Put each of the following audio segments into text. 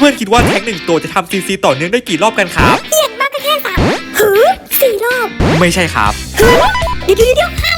เพื่อนๆคิดว่าแท็กหนึ่งตัวจะทำซีซีต่อเนื่องได้กี่รอบกันครับอย่างมากก็แค่สามหือสี่รอบ ไม่ใช่ครับหือเดี๋ยวเดี๋ยวเดี๋ยว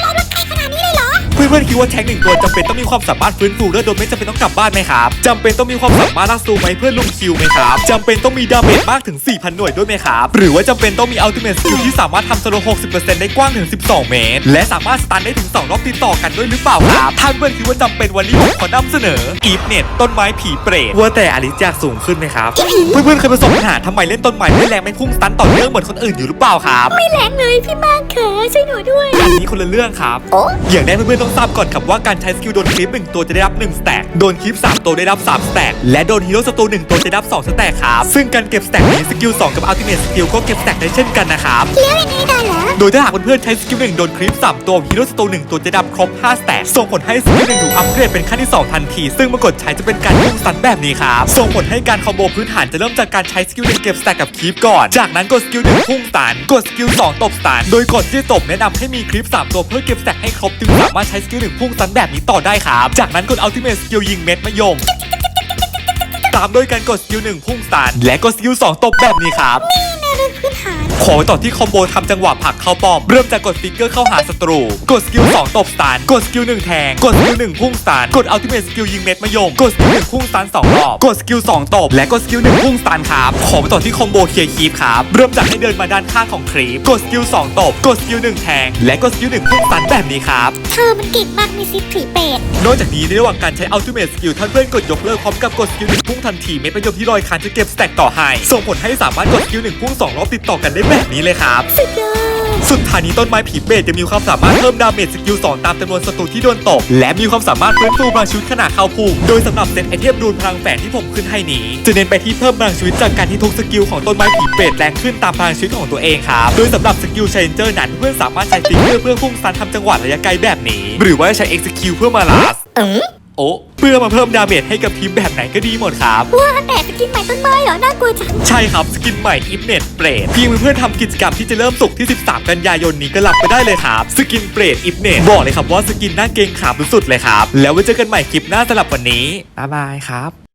พื่อนๆคิดว่าแท็กหนึ่งตัวจำเป็นต้องมีความสามารถฟื้นฟูเลือดโดยไม่จำเป็นต้องกลับบ้านไหมครับจำเป็นต้องมีความสามารถลากซูไหมเพื่อลุมคิวไหมครับจำเป็นต้องมีดาเมจมากถึง 4,000 หน่วยด้วยไหมครับหรือว่าจำเป็นต้องมีอัลติเมทสกิลที่สามารถทำสโล60%ได้กว้างถึง 12 เมตร และสามารถสตันได้ถึง 2 รอบติดต่อกันด้วยหรือเปล่าครับท่านเพื่อนคิดว่าจำเป็นวันนี้ผมขอนำเสนออีฟเน็ตต้นไม้ผีเปรตว่าแต่อลิจอยากสูงขึ้นไหมครับเพื่อนๆเคยประสบปัญหาทำไมเล่นต้นไม้ไม่แรงไม่พุ่งสตันต่อเนื่องเหมือนคนอื่นอยู่หรือเปล่าครับไม่แรงเลยพี่มากเขอช่วยหนูด้วยอันนี้คนละเรื่องครับโอ้อย่างแรกเพื่อนๆต้องทราบก่อนครับว่าการใช้สกิลโดนคลิป 1 ตัวจะได้รับ1สแต็กโดนคลิป 3 ตัวได้รับ3สแต็กและโดนฮีโร่สตู1ตัวจะได้รับ2สแต็กครับซึ่งการเก็บสแต็กนี้สกิล2กับอัลติเมทสกิลก็เก็บสแต็กได้เช่นกันนะครับแล้วยังไงกันเหรอโดยถ้าหากเพื่อนๆใช้สกิล1โดนคลิป 3 ตัวฮีโร่สตู1ตัวจะได้รับครบ5สแต็กส่งผลให้สกิล1ถูกอัปเกรดเป็นขั้นที่ 2 ทันที ซึ่งเมื่อกดใช้จะเป็นการพุ่งสันแบบนี้ครับส่งผลให้การคอมโบพื้นฐานจะเริ่มจากการใช้สกิล1เก็บสแต็กกับคลิปก่อน จากนั้นกดสกิล1พุ่งสันกดสกิล2ตบสันโดยกดที่ตบแนะนำให้มีคลิป 3 ตัวเพื่อเก็บสแต็ก ให้ครบถึงสามารถใช้สกิลหนึ่งพุ่งสันแบบนี้ต่อได้ครับ จากนั้นกดอัลติเมทสกิลยิงเม็ดมะยมตามด้วยการกดสกิลหนึ่งพุ่งสันและกดสกิลสองตบแบบนี้ครับ ขอไปต่อที่คอมโบทำจังหวะผลักเข้าป้อม เริ่มจากกดฟิกเกอร์เข้าหาศัตรู กดสกิล2ตบสตันกดสกิล1แทง กดสกิล1พุ่งสตันกดอัลติเมทสกิลยิงเม็ดมะยมกดสกิล1พุ่งสตัน2รอบ กดสกิล2ตบ และกดสกิล1พุ่งสตันครับ ขอไปต่อที่คอมโบเคลียร์คีปครับ เริ่มจากให้เดินมาด้านข้างของครีป กดสกิล2ตบ กดสกิล1แทง และกดสกิล1พุ่งสตันแบบนี้ครับ เธอมันเก่งมากในซิปผีเป็ด นอกจากนี้ในระหว่างการใช้อัลติเม e สกิลท่านเพื่อนกดยกเลิกพร้อมกับกดสกิลหนึ่งพุ่งทันทีเม็ดประโยชน์ที่ลอยคานจะเก็บสแต็กต่อให้ส่งผลให้สามารถกดสกิลหนึ่งพุ่งสองรอบติดต่อกันได้แบบนี้เลยครับ สุดยอดสุดท้ายนี้ต้นไม้ผีเปรตจะมีความสามารถเพิ่มดาเมจสกิล2ตามจำนวนศัตรูที่โดนตบและมีความสามารถฟื้นฟูพลังชีวิตขณะเข้าพุ่งโดยสำหรับเซตไอเทมรูนพลังแฝงที่ผมขึ้นให้นี้ จะเน้นไปที่เพิ่มพลังชีวิตจากการที่ทุกสกิลของต้นไม้ผีเปรตแรงขึ้นตามพลังชีวิตของตัวเองครับโดยสำหรับสกิลเชนเจอร์นั้นเพื่อนสามารถใช้ฟิกเกอร์เพื่อพุ่งสตันทำจังหวะระยะไกลแบบนี้ หรือว่าจะใช้ execute เพื่อมาลาสเออโอ้ เพื่อมาเพิ่มดาเมจให้กับทีมแบบไหนก็ดีหมดครับ ว่าแต่สกินใหม่ต้นไม้เหรอ น่ากลัวจัง ใช่ครับสกินใหม่อิฟเน็ตเปรตเพียงเพื่อนๆทำกิจกรรมที่จะเริ่มสุกร์ที่ 13 กันยายนนี้ก็รับไปได้เลยครับ สกินเปรตอิฟเน็ตบอกเลยครับว่าสกินน่าเกรงขามสุดๆเลยครับ แล้วไว้เจอกันใหม่คลิปหน้าสำหรับวันนี้บ๊ายบายครับ